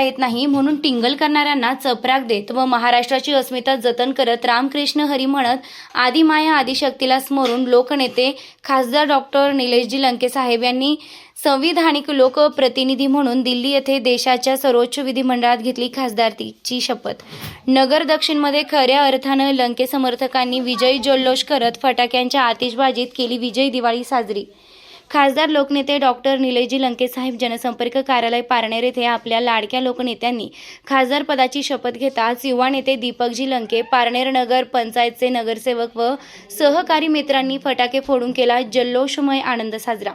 येत नाही म्हणून टिंगल करणाऱ्यांना चपराक देत व महाराष्ट्राची अस्मिता जतन करत रामकृष्ण हरी म्हणत आदिमाया आदिशक्तीला स्मरून लोकनेते खासदार डॉक्टर निलेशजी लंके साहेब यांनी संविधानिक लोकप्रतिनिधी म्हणून दिल्ली येथे देशाच्या सर्वोच्च विधिमंडळात घेतली खासदारतीची शपथ. नगर दक्षिणमध्ये खऱ्या अर्थानं लंके समर्थकांनी विजयी जल्लोष करत फटाक्यांच्या आतिषबाजीत केली विजयी दिवाळी साजरी. खासदार लोकनेते डॉक्टर निलयजी लंकेसाहेब जनसंपर्क कार्यालय पारनेर येथे आपल्या लाडक्या लोकनेत्यांनी खासदार पदाची शपथ घेताच युवा नेते दीपकजी लंके पारनेर नगर पंचायतचे नगरसेवक व सहकारी मित्रांनी फटाके फोडून केला जल्लोषमय आनंद साजरा.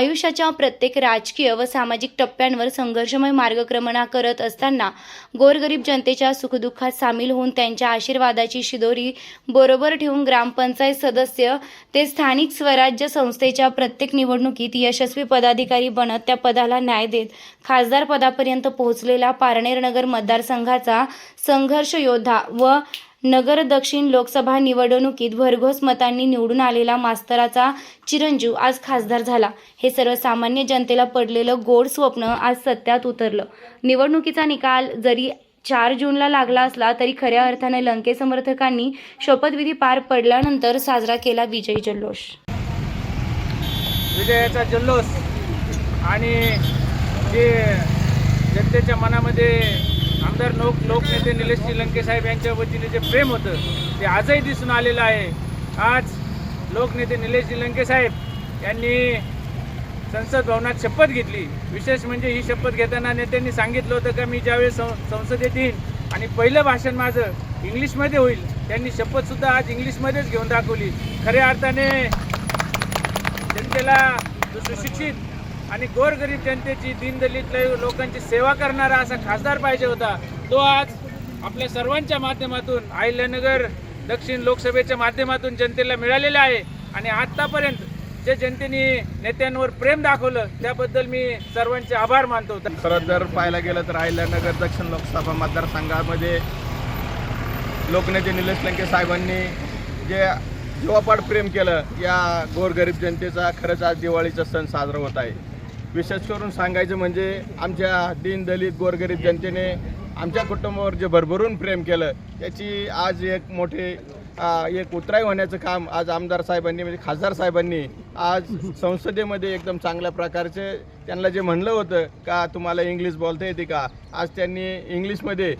आयुष्याच्या प्रत्येक राजकीय व सामाजिक टप्प्यांवर संघर्षमय मार्गक्रमणा करत असताना गोरगरीब जनतेच्या सुखदुःखात सामील होऊन त्यांच्या आशीर्वादाची शिदोरी बरोबर ठेवून ग्रामपंचायत सदस्य ते स्थानिक स्वराज्य संस्थेच्या प्रत्येक निवडणुकीत यशस्वी पदाधिकारी बनत त्या पदाला न्याय देत खासदार पदापर्यंत पोहोचलेला पारनेर नगर मतदारसंघाचा संघर्ष योद्धा व नगर दक्षिण लोकसभा निवडणुकीत भरघोस मतांनी निवडून आलेला मास्तराचा चिरंजीव आज खासदार झाला. हे सर्वसामान्य जनतेला पडलेलं गोड स्वप्न आज सत्यात उतरलं. निवडणुकीचा निकाल जरी चार जूनला लागला असला तरी खऱ्या अर्थाने लंके समर्थकांनी शपथविधी पार पडल्यानंतर साजरा केला विजयी जल्लोष. विजयाचा जल्लोष आणि जे जनतेच्या मनामध्ये आमदार लोक लोकनेते निलेश लंके साहेब यांच्या वतीने जे प्रेम होतं ते आजही दिसून आलेलं आहे. आज लोकनेते निलेश श्रीलंके साहेब यांनी संसद भवनात शपथ घेतली. विशेष म्हणजे ही शपथ घेताना नेत्यांनी सांगितलं होतं का मी ज्यावेळेस सं संसदेत येईन आणि पहिलं भाषण माझं इंग्लिशमध्ये होईल त्यांनी शपथसुद्धा आज इंग्लिशमध्येच घेऊन दाखवली. खऱ्या अर्थाने जनतेला जो सुशिक्षित आणि गोरगरीब जनतेची दीनदलित लोकांची सेवा करणारा असा खासदार पाहिजे होता तो आज आपल्या सर्वांच्या माध्यमातून अहिल्यानगर दक्षिण लोकसभेच्या माध्यमातून जनतेला मिळालेला आहे. आणि आत्तापर्यंत जे जनतेने नेत्यांवर प्रेम दाखवलं त्याबद्दल मी सर्वांचे आभार मानतो. खरं जर पाहायला गेलं तर अहिल्यानगर दक्षिण लोकसभा मतदारसंघामध्ये लोकनेते निलेश लंके साहेबांनी जे जीवापाड प्रेम केलं या गोरगरीब जनतेचा खरंच आज दिवाळीचा सण साजरा होत आहे. विशेष करून सांगायचं म्हणजे आमच्या दीनदलित गोरगरीब जनतेने आमच्या कुटुंबावर जे भरभरून प्रेम केलं त्याची आज एक मोठे आ, एक उतराई होण्याचं काम आज आमदार साहेबांनी म्हणजे खासदार साहेबांनी आज संसदेमध्ये एकदम चांगल्या प्रकारचे त्यांना जे म्हणलं होतं का तुम्हाला इंग्लिश बोलता येते का? आज त्यांनी इंग्लिशमध्ये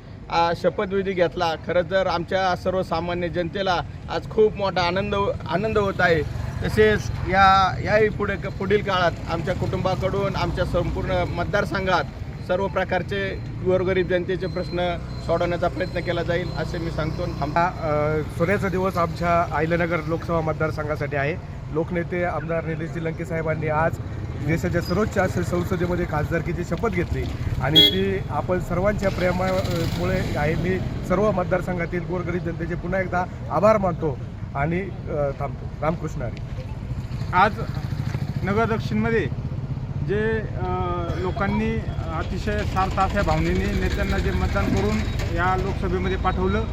शपथविधी घेतला. खरं तर आमच्या सर्वसामान्य जनतेला आज खूप मोठा आनंद आनंद होत आहे. तसेच या याही पुढे पुढील काळात आमच्या कुटुंबाकडून आमच्या संपूर्ण मतदारसंघात सर्व प्रकारचे गोरगरीब जनतेचे प्रश्न सोडवण्याचा प्रयत्न केला जाईल असे मी सांगतो. आमचा सोन्याचा दिवस आमच्या आयल्यानगर लोकसभा मतदारसंघासाठी आहे. लोकनेते आमदार निलेश लंके साहेबांनी आज देशाच्या सर्वोच्च संसदेमध्ये खासदारकीची शपथ घेतली. आणि ती आपण सर्वांच्या प्रेमामुळे आहे. मी सर्व मतदारसंघातील गोरगरीब जनतेचे पुन्हा एकदा आभार मानतो. आणि थांबतो रामकृष्ण हरी. आज नगर दक्षिणमध्ये जे लोकांनी अतिशय सार्थ अशा भावनेने नेत्यांना जे मतदान करून या लोकसभेमध्ये पाठवलं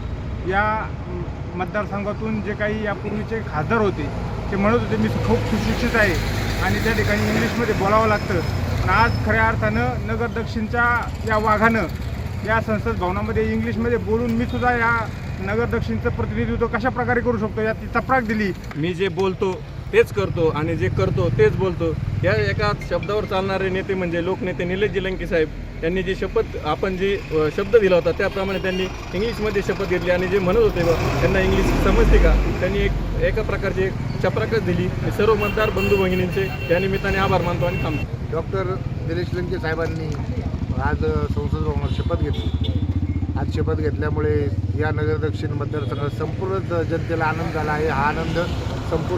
या मतदारसंघातून जे काही यापूर्वीचे खासदार होते ते म्हणत होते मी खूप सुशिक्षित आहे आणि त्या ठिकाणी इंग्लिशमध्ये बोलावं लागतं. पण आज खऱ्या अर्थानं नगर दक्षिणच्या या वाघानं या संसद भवनामध्ये इंग्लिशमध्ये बोलून मी सुद्धा या नगर दक्षिणचं प्रतिनिधित्व कशा प्रकारे करू शकतो? याची चपराक दिली. मी जे बोलतो तेच करतो आणि जे करतो तेच बोलतो. या एका शब्दावर चालणारे नेते म्हणजे लोकनेते निलेशजी लंके साहेब. त्यांनी जी शपथ आपण जी शब्द दिला होता त्याप्रमाणे त्यांनी इंग्लिशमध्ये शपथ घेतली आणि जे म्हणत होते बा, त्यांना इंग्लिश समजते का? त्यांनी एक एका प्रकारची एक चपराकच दिली. मी सर्व मतदार बंधू भगिनींचे या निमित्ताने आभार मानतो आणि थांबतो. डॉक्टर निलेश लंके साहेबांनी आज संसद भवनात शपथ घेतली. आज शपथ घेतल्यामुळे या नगर दक्षिण मतदारसंघात संपूर्ण जनतेला आनंद झाला आहे. हा आनंद संपूर्ण